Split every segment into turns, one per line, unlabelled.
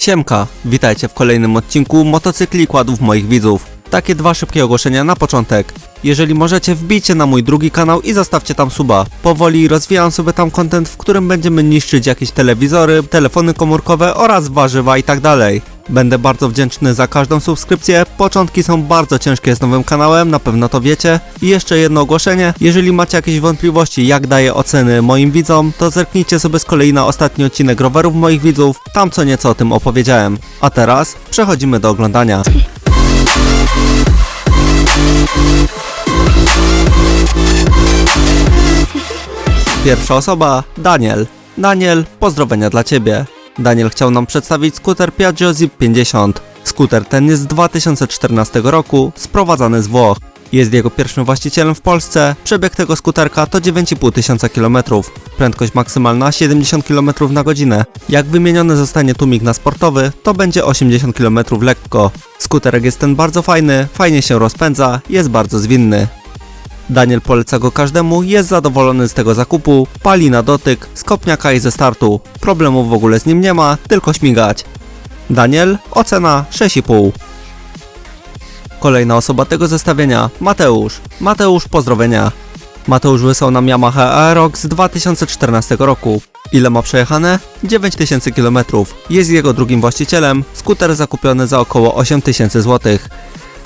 Siemka, witajcie w kolejnym odcinku motocykli kładów moich widzów. Takie dwa szybkie ogłoszenia na początek. Jeżeli możecie, wbijcie na mój drugi kanał i zostawcie tam suba. Powoli rozwijam sobie tam content, w którym będziemy niszczyć jakieś telewizory, telefony komórkowe oraz warzywa i tak. Będę bardzo wdzięczny za każdą subskrypcję. Początki są bardzo ciężkie z nowym kanałem, na pewno to wiecie. I jeszcze jedno ogłoszenie. Jeżeli macie jakieś wątpliwości, jak daję oceny moim widzom, to zerknijcie sobie z kolei na ostatni odcinek rowerów moich widzów. Tam co nieco o tym opowiedziałem. A teraz przechodzimy do oglądania. Pierwsza osoba, Daniel. Daniel, pozdrowienia dla Ciebie. Daniel chciał nam przedstawić skuter Piaggio Zip 50. Skuter ten jest z 2014 roku, sprowadzany z Włoch. Jest jego pierwszym właścicielem w Polsce. Przebieg tego skuterka to 9,5 tysiąca kilometrów. Prędkość maksymalna 70 km na godzinę. Jak wymieniony zostanie tłumik na sportowy, to będzie 80 km lekko. Skuterek jest ten bardzo fajny, fajnie się rozpędza, jest bardzo zwinny. Daniel poleca go każdemu, jest zadowolony z tego zakupu, pali na dotyk, z kopniaka i ze startu. Problemów w ogóle z nim nie ma, tylko śmigać. Daniel, ocena 6,5. Kolejna osoba tego zestawienia, Mateusz. Mateusz, pozdrowienia. Mateusz wysłał nam Yamaha Aerox z 2014 roku. Ile ma przejechane? 9000 km. Jest jego drugim właścicielem, skuter zakupiony za około 8000 zł.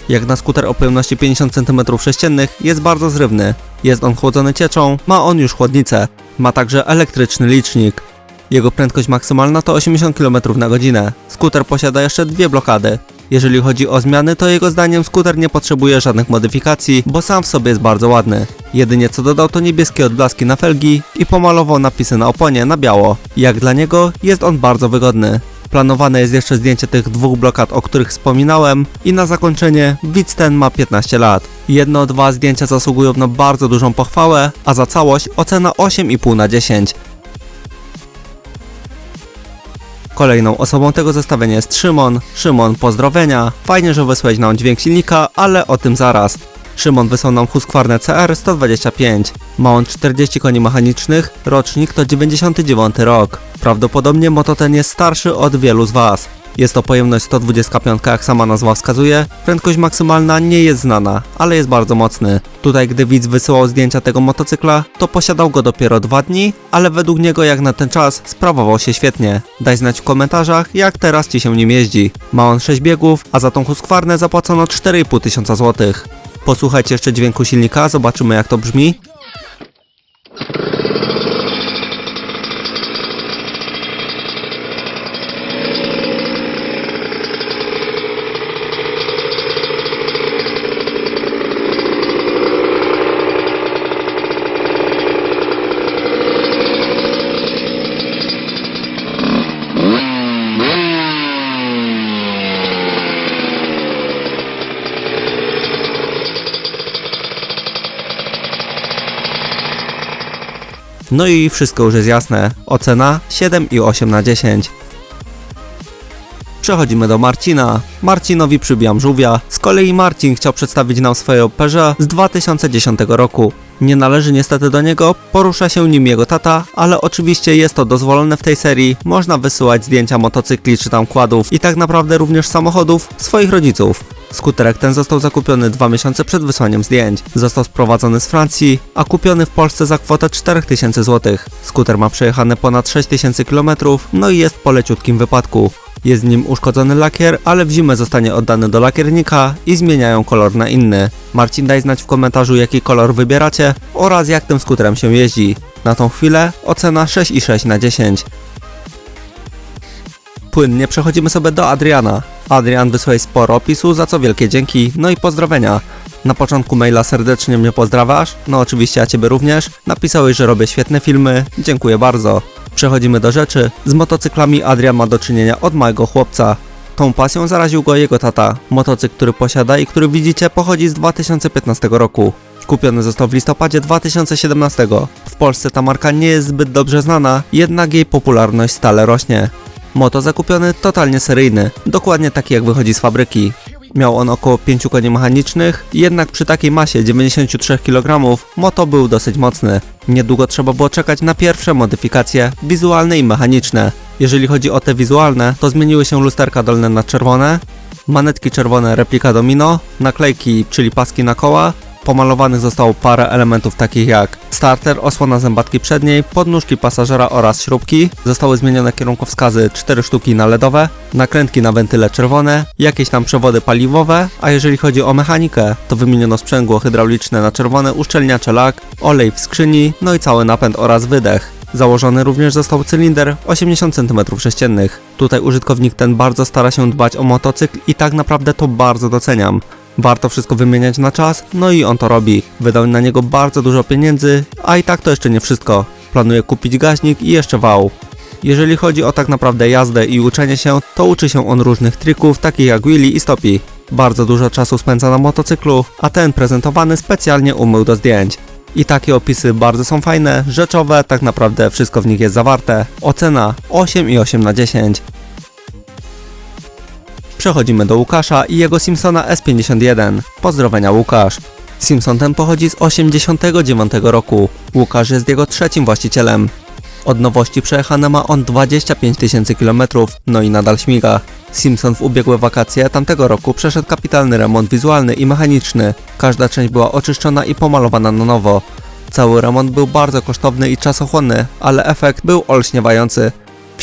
Jak na skuter o pojemności 50 cm3 jest bardzo zrywny. Jest on chłodzony cieczą, ma on już chłodnicę. Ma także elektryczny licznik. Jego prędkość maksymalna to 80 km na godzinę. Skuter posiada jeszcze dwie blokady. Jeżeli chodzi o zmiany, to jego zdaniem skuter nie potrzebuje żadnych modyfikacji, bo sam w sobie jest bardzo ładny. Jedynie co dodał to niebieskie odblaski na felgi i pomalował napisy na oponie na biało. Jak dla niego jest on bardzo wygodny. Planowane jest jeszcze zdjęcie tych dwóch blokad, o których wspominałem i na zakończenie widz ten ma 15 lat. Jedno, dwa zdjęcia zasługują na bardzo dużą pochwałę, a za całość ocena 8,5 na 10. Kolejną osobą tego zestawienia jest Szymon. Szymon, pozdrowienia. Fajnie, że wysłałeś nam dźwięk silnika, ale o tym zaraz. Szymon wysłał nam Husqvarna CR 125. Ma on 40 koni mechanicznych, rocznik to 99 rok. Prawdopodobnie moto ten jest starszy od wielu z Was. Jest to pojemność 125 jak sama nazwa wskazuje, prędkość maksymalna nie jest znana, ale jest bardzo mocny. Tutaj gdy widz wysyłał zdjęcia tego motocykla, to posiadał go dopiero dwa dni, ale według niego jak na ten czas sprawował się świetnie. Daj znać w komentarzach jak teraz Ci się nim jeździ. Ma on 6 biegów, a za tą Husqvarnę zapłacono 4,5 tysiąca złotych. Posłuchajcie jeszcze dźwięku silnika, zobaczymy jak to brzmi. No i wszystko już jest jasne. Ocena 7,8 na 10. Przechodzimy do Marcina. Marcinowi przybijam żółwia. Z kolei Marcin chciał przedstawić nam swoje Peugeot z 2010 roku. Nie należy niestety do niego, porusza się nim jego tata, ale oczywiście jest to dozwolone w tej serii. Można wysyłać zdjęcia motocykli czy tam kładów i tak naprawdę również samochodów swoich rodziców. Skuterek ten został zakupiony dwa miesiące przed wysłaniem zdjęć. Został sprowadzony z Francji, a kupiony w Polsce za kwotę 4000 zł. Skuter ma przejechane ponad 6000 km, no i jest po leciutkim wypadku. Jest w nim uszkodzony lakier, ale w zimę zostanie oddany do lakiernika i zmieniają kolor na inny. Marcin daj znać w komentarzu jaki kolor wybieracie oraz jak tym skuterem się jeździ. Na tą chwilę ocena 6,6 na 10. Płynnie przechodzimy sobie do Adriana. Adrian wysłał sporo opisu, za co wielkie dzięki, no i pozdrowienia. Na początku maila serdecznie mnie pozdrawiasz, no oczywiście ja Ciebie również. Napisałeś, że robię świetne filmy, dziękuję bardzo. Przechodzimy do rzeczy. Z motocyklami Adrian ma do czynienia od małego chłopca. Tą pasją zaraził go jego tata. Motocykl, który posiada i który widzicie pochodzi z 2015 roku. Kupiony został w listopadzie 2017. W Polsce ta marka nie jest zbyt dobrze znana, jednak jej popularność stale rośnie. Moto zakupiony totalnie seryjny, dokładnie taki jak wychodzi z fabryki. Miał on około 5 koni mechanicznych, jednak przy takiej masie 93 kg moto był dosyć mocny. Niedługo trzeba było czekać na pierwsze modyfikacje wizualne i mechaniczne. Jeżeli chodzi o te wizualne, to zmieniły się lusterka dolne na czerwone, manetki czerwone replika domino, naklejki, czyli paski na koła, pomalowanych zostało parę elementów takich jak starter, osłona zębatki przedniej, podnóżki pasażera oraz śrubki. Zostały zmienione kierunkowskazy 4 sztuki na LEDowe, nakrętki na wentyle czerwone, jakieś tam przewody paliwowe, a jeżeli chodzi o mechanikę, to wymieniono sprzęgło hydrauliczne na czerwone, uszczelniacze lak, olej w skrzyni, no i cały napęd oraz wydech. Założony również został cylinder 80 cm3. Tutaj użytkownik ten bardzo stara się dbać o motocykl i tak naprawdę to bardzo doceniam. Warto wszystko wymieniać na czas, no i on to robi. Wydał na niego bardzo dużo pieniędzy, a i tak to jeszcze nie wszystko. Planuje kupić gaźnik i jeszcze wał. Jeżeli chodzi o tak naprawdę jazdę i uczenie się, to uczy się on różnych trików, takich jak wheelie i stopi. Bardzo dużo czasu spędza na motocyklu, a ten prezentowany specjalnie umył do zdjęć. I takie opisy bardzo są fajne, rzeczowe, tak naprawdę wszystko w nich jest zawarte. Ocena 8,8 na 10. Przechodzimy do Łukasza i jego Simpsona S51. Pozdrowienia Łukasz. Simpson ten pochodzi z 89 roku. Łukasz jest jego trzecim właścicielem. Od nowości przejechane ma on 25 tysięcy kilometrów, no i nadal śmiga. Simpson w ubiegłe wakacje tamtego roku przeszedł kapitalny remont wizualny i mechaniczny. Każda część była oczyszczona i pomalowana na nowo. Cały remont był bardzo kosztowny i czasochłonny, ale efekt był olśniewający.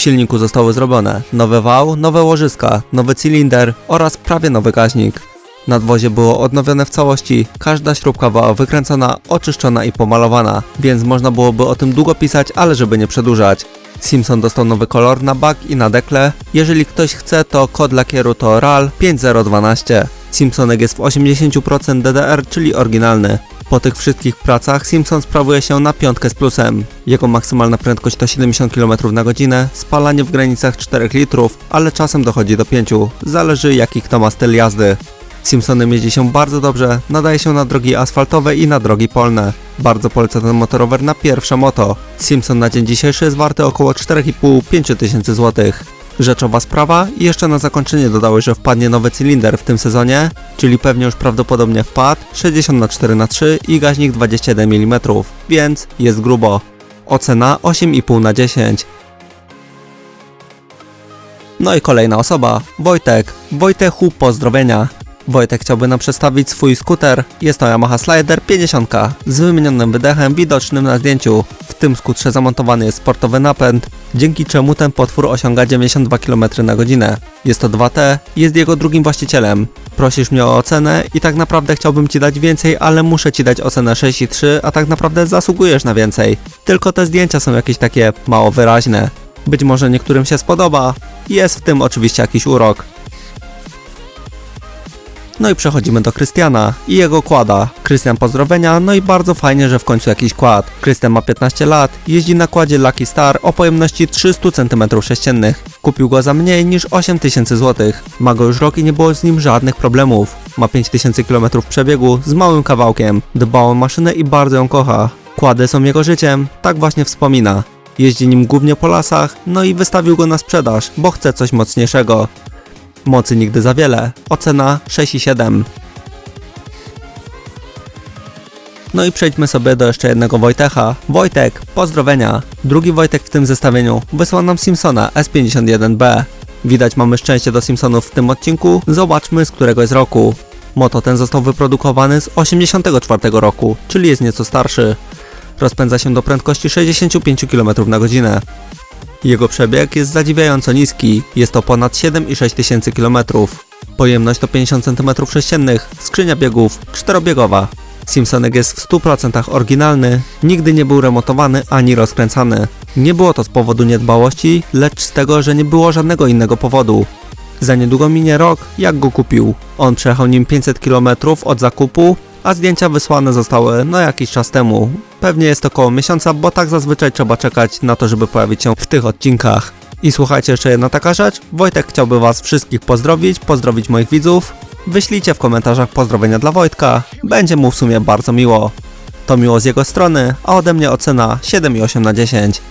Silniku zostały zrobione nowy wał, nowe łożyska, nowy cylinder oraz prawie nowy gaźnik. Nadwozie było odnowione w całości, każda śrubka była wykręcona, oczyszczona i pomalowana, więc można byłoby o tym długo pisać, ale żeby nie przedłużać. Simpson dostał nowy kolor na bak i na dekle. Jeżeli ktoś chce, to kod lakieru to RAL 5012. Simpsonek jest w 80% DDR, czyli oryginalny. Po tych wszystkich pracach Simpson sprawuje się na piątkę z plusem. Jego maksymalna prędkość to 70 km na godzinę, spalanie w granicach 4 litrów, ale czasem dochodzi do 5, zależy jaki kto ma styl jazdy. Simpsonem jeździ się bardzo dobrze, nadaje się na drogi asfaltowe i na drogi polne. Bardzo polecam ten motorower na pierwsze moto. Simpson na dzień dzisiejszy jest warty około 4,5-5 tysięcy złotych. Rzeczowa sprawa i jeszcze na zakończenie dodały, że wpadnie nowy cylinder w tym sezonie, czyli pewnie już prawdopodobnie wpadł 60 na 4 na 3 i gaźnik 21 mm, więc jest grubo. Ocena 8,5 na 10. No i kolejna osoba, Wojtek. Wojtechu, pozdrowienia. Wojtek chciałby nam przedstawić swój skuter. Jest to Yamaha Slider 50 z wymienionym wydechem widocznym na zdjęciu. Tym skutrze zamontowany jest sportowy napęd, dzięki czemu ten potwór osiąga 92 km na godzinę. Jest to 2T, jest jego drugim właścicielem. Prosisz mnie o ocenę i tak naprawdę chciałbym Ci dać więcej, ale muszę Ci dać ocenę 6,3, a tak naprawdę zasługujesz na więcej. Tylko te zdjęcia są jakieś takie mało wyraźne. Być może niektórym się spodoba. Jest w tym oczywiście jakiś urok. No i przechodzimy do Krystiana i jego kłada. Krystian pozdrowienia, no i bardzo fajnie, że w końcu jakiś kład. Krystian ma 15 lat, jeździ na kładzie Lucky Star o pojemności 300 cm3. Kupił go za mniej niż 8000 zł. Ma go już rok i nie było z nim żadnych problemów. Ma 5000 km przebiegu z małym kawałkiem. Dba o maszynę i bardzo ją kocha. Kłady są jego życiem, tak właśnie wspomina. Jeździ nim głównie po lasach, no i wystawił go na sprzedaż, bo chce coś mocniejszego. Mocy nigdy za wiele. Ocena 6,7. No i przejdźmy sobie do jeszcze jednego Wojtecha. Wojtek, pozdrowienia. Drugi Wojtek w tym zestawieniu wysłał nam Simpsona S51B. Widać mamy szczęście do Simpsonów w tym odcinku. Zobaczmy z którego jest roku. Moto ten został wyprodukowany z 84 roku, czyli jest nieco starszy. Rozpędza się do prędkości 65 km na godzinę. Jego przebieg jest zadziwiająco niski, jest to ponad 7,6 tysięcy km. Pojemność to 50 cm3, skrzynia biegów czterobiegowa. Simpsonek jest w 100% oryginalny, nigdy nie był remontowany ani rozkręcany. Nie było to z powodu niedbałości, lecz z tego, że nie było żadnego innego powodu. Za niedługo minie rok, jak go kupił. On przejechał nim 500 km od zakupu, a zdjęcia wysłane zostały no jakiś czas temu. Pewnie jest około miesiąca, bo tak zazwyczaj trzeba czekać na to, żeby pojawić się w tych odcinkach. I słuchajcie, jeszcze jedna taka rzecz. Wojtek chciałby Was wszystkich pozdrowić, pozdrowić moich widzów. Wyślijcie w komentarzach pozdrowienia dla Wojtka. Będzie mu w sumie bardzo miło. To miło z jego strony, a ode mnie ocena 7,8 na 10.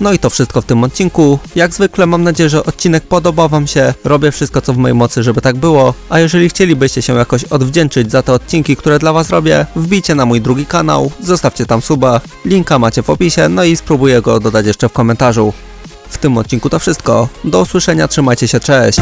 No i to wszystko w tym odcinku. Jak zwykle mam nadzieję, że odcinek podobał wam się. Robię wszystko co w mojej mocy, żeby tak było. A jeżeli chcielibyście się jakoś odwdzięczyć za te odcinki, które dla was robię, wbijcie na mój drugi kanał, zostawcie tam suba. Linka macie w opisie, no i spróbuję go dodać jeszcze w komentarzu. W tym odcinku to wszystko. Do usłyszenia, trzymajcie się, cześć!